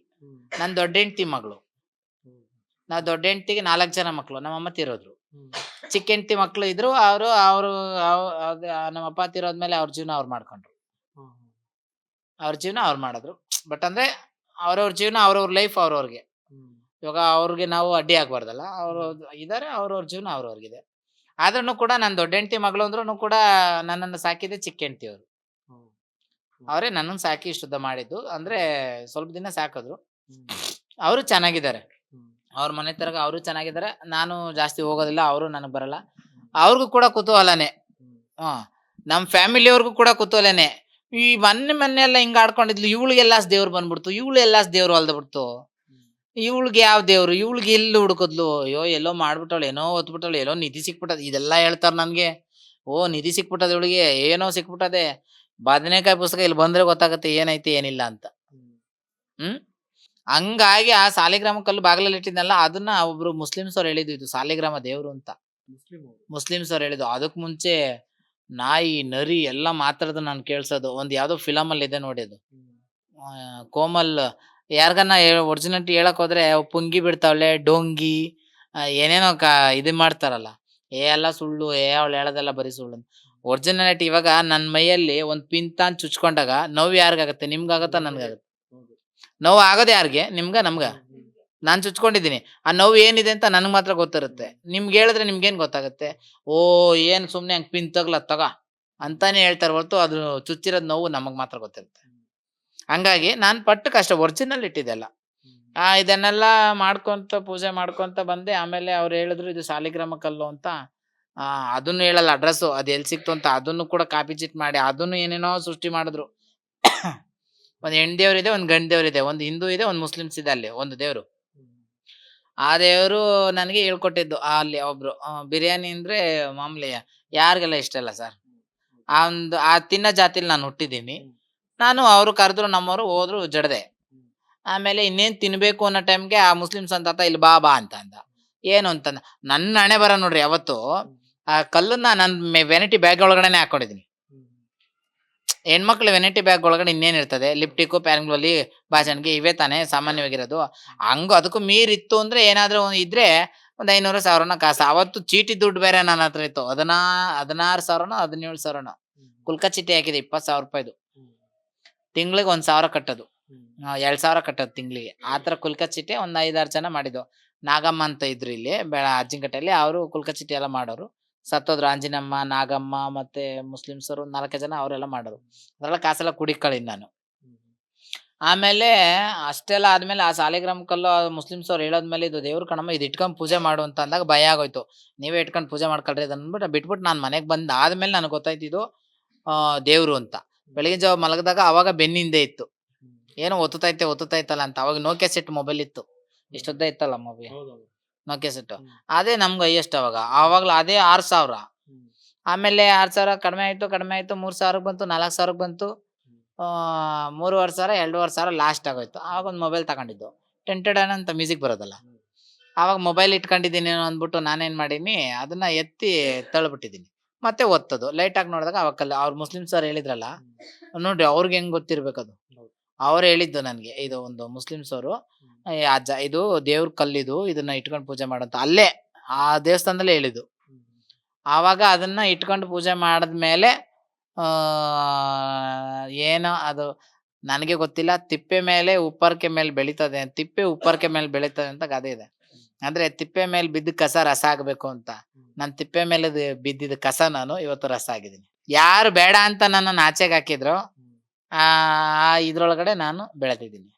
ನನ್ ದೊಡ್ಡ ಹೆಂಡ್ತಿ ಮಗಳು. ನಾವ್ ದೊಡ್ಡ ಹೆಂಡ್ತಿಗೆ ನಾಲ್ಕು ಜನ ಮಕ್ಳು ನಮ್ಮಮ್ಮ ತೀರೋದ್ರು. ಚಿಕ್ಕ ಹೆಂಡತಿ ಮಕ್ಳು ಇದ್ರು ಅವರು ಅವರು ನಮ್ಮ ಅಪ್ಪ ತೀರೋದ್ಮೇಲೆ ಅವ್ರ ಜೀವನ ಅವ್ರು ಮಾಡ್ಕೊಂಡ್ರು. ಅವ್ರ ಜೀವನ ಅವ್ರು ಮಾಡಿದ್ರು. ಬಟ್ ಅಂದ್ರೆ ಅವ್ರವ್ರ ಜೀವನ ಅವ್ರವ್ರ ಲೈಫ್ ಅವ್ರವ್ರಿಗೆ. ಇವಾಗ ಅವ್ರಿಗೆ ನಾವು ಅಡ್ಡಿ ಆಗ್ಬಾರ್ದಲ್ಲ. ಅವ್ರ ಇದಾರೆ ಅವ್ರವ್ರ ಜೀವನ ಅವ್ರವ್ರಿಗಿದೆ. ಆದ್ರೂ ಕೂಡ ನನ್ನ ದೊಡ್ಡ ಹೆಂಡತಿ ಮಗಳು ಅಂದ್ರೂ ಕೂಡ ನನ್ನನ್ನು ಸಾಕಿದೆ ಚಿಕ್ಕ ಹೆಂಡತಿ ಅವರು. ಅವರೇ ನನ್ನನ್ನು ಸಾಕಿ ಶುದ್ಧ ಮಾಡಿದ್ದು. ಅಂದ್ರೆ ಸ್ವಲ್ಪ ದಿನ ಸಾಕಿದ್ರು. ಅವರು ಚೆನ್ನಾಗಿದ್ದಾರೆ. ಅವ್ರ ಮನೆ ತರಗ ಅವರು ಚೆನ್ನಾಗಿದ್ದಾರೆ. ನಾನು ಜಾಸ್ತಿ ಹೋಗೋದಿಲ್ಲ ಅವರು ನನಗೆ ಬರಲ್ಲ. ಅವ್ರಿಗೂ ಕೂಡ ಕುತೂಹಲನೇ. ಹಾ ನಮ್ಮ ಫ್ಯಾಮಿಲಿಯವ್ರಿಗೂ ಕೂಡ ಕುತೂಹಲನೇ. ಈ ಮನೆ ಮನೆ ಎಲ್ಲ ಹಿಂಗ್ ಆಡ್ಕೊಂಡಿದ್ಲು ಇವಳಿಗೆಲ್ಲ ದೇವ್ರು ಬಂದ್ಬಿಡ್ತು ಇವಳು ಎಲ್ಲಾಸ್ ದೇವ್ರು ಅಲ್ದ್ಬಿಡ್ತು. ಇವಳಿಗೆ ಯಾವ ದೇವ್ರು? ಇವಳಿಗೆ ಎಲ್ಲಿ ಹುಡುಕದ್ಲು? ಅಯ್ಯೋ ಎಲ್ಲೋ ಮಾಡ್ಬಿಟ್ಟವಳು ಏನೋ ಹೊತ್ಬಿಟ್ಟವಳು ಏನೋ ನಿಧಿ ಸಿಕ್ಬಿಟ್ಟದ ಇದೆಲ್ಲ ಹೇಳ್ತಾರೆ ನನಗೆ. ಓ ನಿಧಿ ಸಿಕ್ಬಿಟ್ಟದ ಇವಳಿಗೆ ಏನೋ ಸಿಕ್ಬಿಟ್ಟದೆ. ಬದನೆಕಾಯಿ ಪುಸ್ತಕ ಇಲ್ಲಿ ಬಂದ್ರೆ ಗೊತ್ತಾಗತ್ತೆ ಏನೈತೆ ಏನಿಲ್ಲ ಅಂತ. ಹ್ಮ್? ಹಂಗಾಗಿ ಆ ಸಾಲಿಗ್ರಾಮ ಕಲ್ಲು ಬಾಗಿಲಲ್ಲಿ ಇಟ್ಟಿದ್ನಲ್ಲ ಅದನ್ನ ಒಬ್ರು ಮುಸ್ಲಿಮ್ಸ್ ಅವ್ರು ಹೇಳಿದ್ದು ಇದು ಸಾಲಿಗ್ರಾಮ ದೇವ್ರು ಅಂತ. ಮುಸ್ಲಿಮ್ಸ್ ಅವ್ರು. ಹೇಳಿದ್ದು ಅದಕ್ ಮುಂಚೆ ನಾಯಿ ನರಿ ಎಲ್ಲ ಮಾತಾಡೋದು ನಾನು ಕೇಳ್ಸೋದು. ಒಂದ್ ಯಾವ್ದೋ ಫಿಲಮ್ ಅಲ್ಲಿ ಇದೆ ನೋಡಿ ಅದು. ಕೋಮಲ್ ಯಾರ್ಗನ್ನ ಒರಿಜಿನಾಲಿಟಿ ಹೇಳಕ್ ಹೋದ್ರೆ ಪುಂಗಿ ಬಿಡ್ತಾವ್ಲೆ ಡೋಂಗಿ ಏನೇನೋ ಕ, ಇದು ಮಾಡ್ತಾರಲ್ಲ. ಏ ಎಲ್ಲ ಸುಳ್ಳು, ಏ ಅವಳು ಹೇಳೋದೆಲ್ಲ ಬರೀ ಸುಳ್ಳು ಒರಿಜಿನಾಲಿಟಿ ಇವಾಗ ನನ್ನ ಮೈಯಲ್ಲಿ ಒಂದು ಪಿಂತ ಅಂತ ಚುಚ್ಕೊಂಡಾಗ ನೋವು ಯಾರಿಗಾಗತ್ತೆ? ನಿಮ್ಗಾಗತ್ತಾ ನನ್ಗಾಗತ್ತೆ? ನೋವು ಆಗೋದೇ ಯಾರಿಗೆ? ನಿಮ್ಗ, ನಮ್ಗ? ನಾನು ಚುಚ್ಕೊಂಡಿದ್ದೀನಿ. ಆ ನೋವು ಏನಿದೆ ಅಂತ ನನ್ಗೆ ಮಾತ್ರ ಗೊತ್ತಿರುತ್ತೆ. ನಿಮ್ಗೆ ಹೇಳಿದ್ರೆ ನಿಮ್ಗೇನು ಗೊತ್ತಾಗುತ್ತೆ? ಓ, ಏನ್ ಸುಮ್ನೆ ಹಂಗ್ ಪಿನ್ ತಗ, ಅಂತಾನೆ ಹೇಳ್ತಾರೆ ಹೊರತು ಅದು ಚುಚ್ಚಿರೋದು ನೋವು ನಮಗೆ ಮಾತ್ರ ಗೊತ್ತಿರುತ್ತೆ. ಹಂಗಾಗಿ ನಾನು ಪಟ್ಟು ಕಷ್ಟ ಒರಿಜಿನಲ್ ಇಟ್ಟಿದ್ದೆಲ್ಲ ಆ, ಇದನ್ನೆಲ್ಲ ಮಾಡ್ಕೊಂತ, ಪೂಜೆ ಮಾಡ್ಕೊಂತ ಬಂದೆ. ಆಮೇಲೆ ಅವ್ರು ಹೇಳಿದ್ರು, ಇದು ಸಾಲಿಗ್ರಾಮ ಕಲ್ಲು ಅಂತ. ಅದನ್ನು ಹೇಳಲ್ಲ ಅಡ್ರೆಸ್ಸು ಅದು ಎಲ್ಲಿ ಸಿಕ್ತು ಅಂತ ಅದನ್ನು ಕೂಡ ಕಾಪಿ ಚಿಟ್ ಮಾಡಿ, ಅದನ್ನು ಏನೇನೋ ಸೃಷ್ಟಿ ಮಾಡಿದ್ರು. ಒಂದು ಹೆಣ್ ಒಂದು ಒಂದ್ ಗಂಡ್ ದೇವ್ರಿದೆ. ಒಂದು ಹಿಂದೂ ಇದೆ, ಒಂದು ಮುಸ್ಲಿಮ್ಸ್ ಇದೆ ಅಲ್ಲಿ, ಒಂದು ದೇವರು. ಆ ದೇವರು ನನಗೆ ಹೇಳ್ಕೊಟ್ಟಿದ್ದು ಅಲ್ಲಿ ಒಬ್ರು. ಬಿರಿಯಾನಿ ಅಂದ್ರೆ ಮಾಮೂಲಿ ಯಾರಿಗೆಲ್ಲ ಇಷ್ಟ ಇಲ್ಲ ಸರ್. ಆ ಒಂದು, ಆ ತಿನ್ನೋ ಜಾತಿಲಿ ನಾನು ಹುಟ್ಟಿದ್ದೀನಿ. ನಾನು ಅವರು ಕರೆದ್ರು ನಮ್ಮವರು ಹೋದ್ರು ಜಡದೆ. ಆಮೇಲೆ ಇನ್ನೇನ್ ತಿನ್ಬೇಕು ಅನ್ನೋ ಟೈಮ್ಗೆ ಆ ಮುಸ್ಲಿಮ್ಸ್ ಅಂತ ಇಲ್ಲಿ ಬಾ ಬಾ ಅಂತ ಅಂದ. ಏನು ಅಂತಂದ. ನನ್ನ ಹಣೆ ಬರ ನೋಡ್ರಿ ಅವತ್ತು ಆ ಕಲ್ಲನ್ನ ನನ್ನ ವೆನಿಟಿ ಬ್ಯಾಗ್ ಒಳಗಡೆನೆ ಹಾಕೊಂಡಿದೀನಿ. ಹೆಣ್ಮಕ್ಳು ವೆನಿಟಿ ಬ್ಯಾಗ್ ಒಳಗಡೆ ಇನ್ನೇನ್ ಇರ್ತದೆ? ಲಿಪ್ಟಿಕ್ಕು ಪ್ಯಾರಂಗ್ಲಲ್ಲಿ ಬಾಚಣಿಗೆ ಇವೇ ತಾನೇ ಸಾಮಾನ್ಯವಾಗಿರೋದು. ಹಂಗು ಅದಕ್ಕೂ ಮೀರಿತ್ತು ಅಂದ್ರೆ ಏನಾದ್ರೂ ಇದ್ರೆ ಒಂದ್ ಐನೂರು ಸಾವಿರನ ಕಾಸು. ಅವತ್ತು ಚೀಟಿ ದುಡ್ಡು ಬೇರೆ ನನ್ನ ಹತ್ರ ಇತ್ತು. ಹದಿನಾ, ಹದಿನಾರು ಸಾವಿರನೋ, ಹದಿನೇಳು ಸಾವಿರನೋ. ಕುಲ್ಕ ಚೀಟಿ ಹಾಕಿದೆ, ಇಪ್ಪತ್ತು ಸಾವಿರ ರೂಪಾಯಿದು. ತಿಂಗ್ಳಿಗೆ ಒಂದ್ ಸಾವಿರ ಕಟ್ಟೋದು. ಎರಡ್ ಸಾವಿರ ಕಟ್ಟೋದು ತಿಂಗ್ಳಿಗೆ. ಆತರ ಕುಲ್ಕ ಚೀಟಿ ಒಂದ್ ಐದಾರು ಜನ ಮಾಡಿದ್ವು. ನಾಗಮ್ಮ ಅಂತ ಇದ್ರು ಇಲ್ಲಿ ಬೆಳ ಅಜ್ಜಿಂಕಟ್ಟಲ್ಲಿ ಅವರು ಕುಲ್ಕ ಚೀಟಿ ಎಲ್ಲ ಮಾಡೋರು. ಸತ್ತೋದ್ರು. ಆಂಜಿನಮ್ಮ ನಾಗಮ್ಮ ಮತ್ತೆ ಮುಸ್ಲಿಮ್ಸರು ನಾಲ್ಕು ಜನ ಅವರೆಲ್ಲ ಮಾಡೋರು. ಅದ್ರೆಲ್ಲ ಕಾಸೆಲ್ಲ ಕುಡಿಕಳಿ ನಾನು. ಆಮೇಲೆ ಅಷ್ಟೆಲ್ಲ ಆದ್ಮೇಲೆ ಆ ಸಾಲಿಗ್ರಾಮ ಕಲ್ಲು ಮುಸ್ಲಿಮ್ಸ್ ಅವ್ರು ಹೇಳೋದ್ಮೇಲೆ ಇದು ದೇವ್ರ ಕಣಮ್ಮ ಇದು ಇಟ್ಕೊಂಡು ಪೂಜೆ ಮಾಡು ಅಂತ ಅಂದಾಗ ಭಯ ಆಗೋಯ್ತು. ನೀವೇ ಇಟ್ಕೊಂಡು ಪೂಜೆ ಮಾಡ್ಕೊಳ್ರಿ ಅದನ್ಬಿಟ್ಟು ಅಂದ್ಬಿಟ್ಟು ಬಿಟ್ಬಿಟ್ಟು ನಾನು ಮನೆಗೆ ಬಂದ್ ಆದ್ಮೇಲೆ ನನಗೆ ಗೊತ್ತಾಯ್ತು ಇದು ದೇವ್ರು ಅಂತ. ಬೆಳಗಿನ ಜಾವ ಮಲಗದಾಗ ಅವಾಗ ಬೆನ್ನಿಂದೆ ಇತ್ತು. ಏನೋ ಒತ್ತುತ್ತೈತೆ ಒತ್ತುತ್ತೈತಲ್ಲ ಅಂತ. ಅವಾಗ ನೋಕೆ ಸೆಟ್ ಮೊಬೈಲ್ ಇತ್ತು. ಇಷ್ಟೊದ್ದ ಇತ್ತಲ್ಲ ಮೊಬೈಲ್ ನೋಕೆ ಸೆಟ್ ಅದೇ ನಮ್ಗೆ ಹೈಯೆಸ್ಟ್ ಅವಾಗ. ಅವಾಗ್ಲೂ ಅದೇ ಆರ್ ಸಾವಿರ. ಆಮೇಲೆ ಆರ್ ಸಾವಿರ ಕಡಿಮೆ ಆಯ್ತು ಕಡಿಮೆ ಆಯ್ತು ಮೂರ್ ಸಾವಿರಕ್ಕೆ ಬಂತು ನಾಲ್ಕು ಸಾವಿರಕ್ಕೆ ಬಂತು. ಮೂರುವರೆ ಸಾವಿರ ಎರಡೂವರೆ ಸಾವಿರ ಲಾಸ್ಟ್ ಆಗೋಯ್ತು. ಆವಾಗ ಒಂದು ಮೊಬೈಲ್ ತಗೊಂಡಿದ್ದು. ಟೆಂಟೆಡ್ ಅಂತ ಮ್ಯೂಸಿಕ್ ಬರೋದಲ್ಲ. ಆವಾಗ ಮೊಬೈಲ್ ಇಟ್ಕೊಂಡಿದ್ದೀನಿ ಅಂದ್ಬಿಟ್ಟು ನಾನೇನ್ ಮಾಡೀನಿ ಅದನ್ನ ಎತ್ತಿ ತಳ್ಬಿಟ್ಟಿದ್ದೀನಿ ಮತ್ತೆ ಒತ್ತದು ಲೈಟ್ ಆಗಿ ನೋಡಿದಾಗ ಅವಕ್ಕಲ್ಲ ಕಲ್ಲು ಅವ್ರು ಸರ್ ಅವ್ರು ಹೇಳಿದ್ರಲ್ಲ ನೋಡ್ರಿ ಅವ್ರಿಗೆ ಹೆಂಗ್ ಗೊತ್ತಿರ್ಬೇಕದು. ಅವ್ರು ಹೇಳಿದ್ದು ನನಗೆ ಇದು ಒಂದು ಮುಸ್ಲಿಮ್ಸ್ ಅವರು ಅಜ್ಜ ಇದು ದೇವ್ರ ಕಲ್ಲಿದು ಇದನ್ನ ಇಟ್ಕೊಂಡು ಪೂಜೆ ಮಾಡಂತ ಅಲ್ಲೇ ಆ ದೇವಸ್ಥಾನದಲ್ಲೇ ಹೇಳಿದ್ದು. ಆವಾಗ ಅದನ್ನ ಇಟ್ಕೊಂಡು ಪೂಜೆ ಮಾಡಿದ್ಮೇಲೆ ಏನೋ ಅದು ನನಗೆ ಗೊತ್ತಿಲ್ಲ ತಿಪ್ಪೆ ಮೇಲೆ ಉಪ್ಪರ್ಕೆ ಮೇಲೆ ಬೆಳೀತದೆ ತಿಪ್ಪೆ ಉಪ್ಪರ್ಕೆ ಮೇಲೆ ಬೆಳೀತದೆ ಅಂತ ಗಾದೆ ಇದೆ. ಅಂದ್ರೆ ತಿಪ್ಪೆ ಮೇಲೆ ಬಿದ್ದ ಕಸ ರಸ ಆಗ್ಬೇಕು ಅಂತ. ನಾನು ತಿಪ್ಪೆ ಮೇಲೆ ಬಿದ್ದಿದ ಕಸ ನಾನು ಇವತ್ತು ರಸ ಆಗಿದ್ದೀನಿ. ಯಾರು ಬೇಡ ಅಂತ ನನ್ನನ್ನು ಆಚೆಗೆ ಹಾಕಿದ್ರು ಆ ಇದ್ರೊಳಗಡೆ ನಾನು ಬೆಳೆದಿದ್ದೀನಿ.